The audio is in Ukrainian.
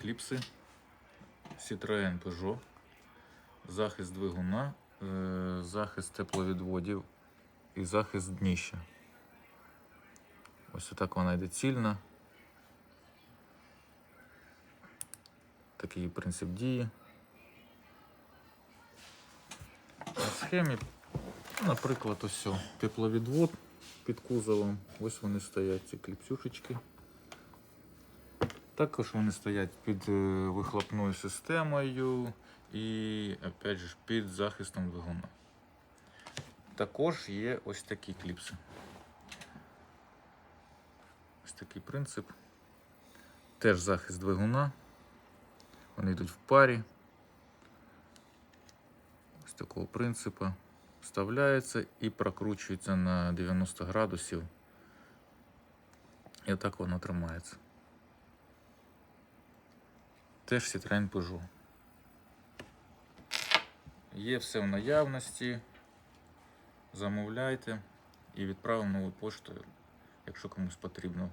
кліпси Citroën Peugeot, захист двигуна, е, захист тепловідводів і захист дніща. Ось отак вона йде цільна. Такий принцип дії. На схемі, наприклад, ось тепловідвод під кузовом. Ось вони стоять, ці кліпсюшечки. Також вони стоять під е, вихлопною системою і опять же, під захистом двигуна. Також є ось такі кліпси. Ось такий принцип. Теж захист двигуна. Вони йдуть в парі. Ось такого принципу. Вставляється і прокручується на 90 градусів. І отак воно тримається. Теж Citroen Peugeot. Є все в наявності. Замовляйте і відправимо новою поштою, якщо комусь потрібно.